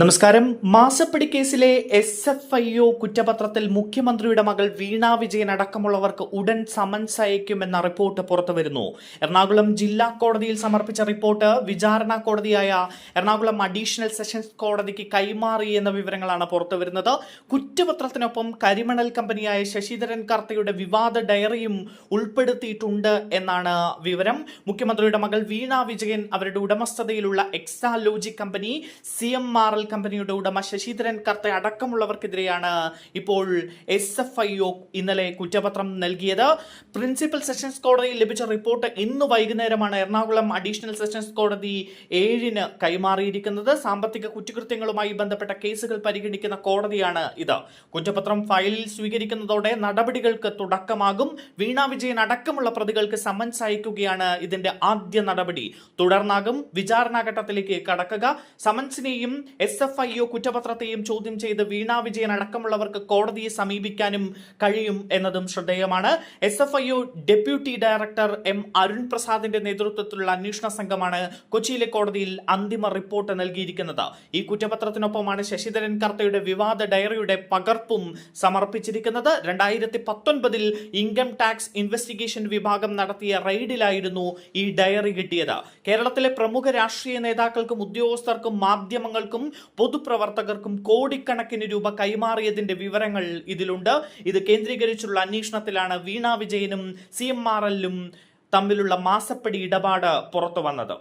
നമസ്കാരം. മാസപ്പടി കേസിലെ എസ് എഫ് ഐ ഒ കുറ്റപത്രത്തിൽ മുഖ്യമന്ത്രിയുടെ മകൾ വീണ വിജയൻ അടക്കമുള്ളവർക്ക് ഉടൻ സമൻസ് അയക്കുമെന്ന റിപ്പോർട്ട് പുറത്തുവരുന്നു. എറണാകുളം ജില്ലാ കോടതിയിൽ സമർപ്പിച്ച റിപ്പോർട്ട് വിചാരണ കോടതിയായ എറണാകുളം അഡീഷണൽ സെഷൻസ് കോടതിക്ക് കൈമാറി എന്ന വിവരങ്ങളാണ് പുറത്തുവരുന്നത്. കുറ്റപത്രത്തിനൊപ്പം കരിമണൽ കമ്പനിയായ ശശിധരൻ കർത്തയുടെ വിവാദ ഡയറിയും ഉൾപ്പെടുത്തിയിട്ടുണ്ട് എന്നാണ് വിവരം. മുഖ്യമന്ത്രിയുടെ മകൾ വീണ വിജയൻ അവരുടെ ഉടമസ്ഥതയിലുള്ള Exalogic company C M R L കമ്പനിയുടെ ഉടമ ശശിധരൻ കർത്ത അടക്കമുള്ളവർക്കെതിരെയാണ് ഇപ്പോൾ എസ് എഫ് ഐ ഒ ഇന്നലെ കുറ്റപത്രം നൽകിയത്. പ്രിൻസിപ്പൽ സെഷൻസ് കോടതിയിൽ ലഭിച്ച റിപ്പോർട്ട് ഇന്ന് വൈകുന്നേരമാണ് എറണാകുളം അഡീഷണൽ സെഷൻസ് കോടതി ഏഴിന് കൈമാറിയിരിക്കുന്നത്. സാമ്പത്തിക കുറ്റകൃത്യങ്ങളുമായി ബന്ധപ്പെട്ട കേസുകൾ പരിഗണിക്കുന്ന കോടതിയാണ് ഇത്. കുറ്റപത്രം ഫയലിൽ സ്വീകരിക്കുന്നതോടെ നടപടികൾക്ക് തുടക്കമാകും. വീണ വിജയൻ അടക്കമുള്ള പ്രതികൾക്ക് സമൻസ് അയക്കുകയാണ് ഇതിന്റെ ആദ്യ നടപടി. തുടർന്നാകും വിചാരണാഘട്ടത്തിലേക്ക് കടക്കുക. സമൻസിനെയും എസ് എഫ് ഐ ഒ കുറ്റപത്രത്തെയും ചോദ്യം ചെയ്ത് വീണ വിജയൻ അടക്കമുള്ളവർക്ക് കോടതിയെ സമീപിക്കാനും കഴിയും എന്നതും ശ്രദ്ധേയമാണ്. S F I O deputy director M Arun പ്രസാദിന്റെ നേതൃത്വത്തിലുള്ള അന്വേഷണ സംഘമാണ് കൊച്ചിയിലെ കോടതിയിൽ അന്തിമ റിപ്പോർട്ട് നൽകിയിരിക്കുന്നത്. ഈ കുറ്റപത്രത്തിനൊപ്പമാണ് ശശിധരൻ കർത്തയുടെ വിവാദ ഡയറിയുടെ പകർപ്പും സമർപ്പിച്ചിരിക്കുന്നത്. രണ്ടായിരത്തി പത്തൊൻപതിൽ ഇൻകം ടാക്സ് ഇൻവെസ്റ്റിഗേഷൻ വിഭാഗം നടത്തിയ റെയ്ഡിലായിരുന്നു ഈ ഡയറി കിട്ടിയത്. കേരളത്തിലെ പ്രമുഖ രാഷ്ട്രീയ നേതാക്കൾക്കും ഉദ്യോഗസ്ഥർക്കും മാധ്യമങ്ങൾക്കും പൊതുപ്രവർത്തകർക്കും കോടിക്കണക്കിന് രൂപ കൈമാറിയതിന്റെ വിവരങ്ങൾ ഇതിലുണ്ട്. ഇത് കേന്ദ്രീകരിച്ചുള്ള അന്വേഷണത്തിലാണ് വീണ വിജയനും സി എം ആർ എല്ലും തമ്മിലുള്ള മാസപ്പടി ഇടപാട് പുറത്തു വന്നത്.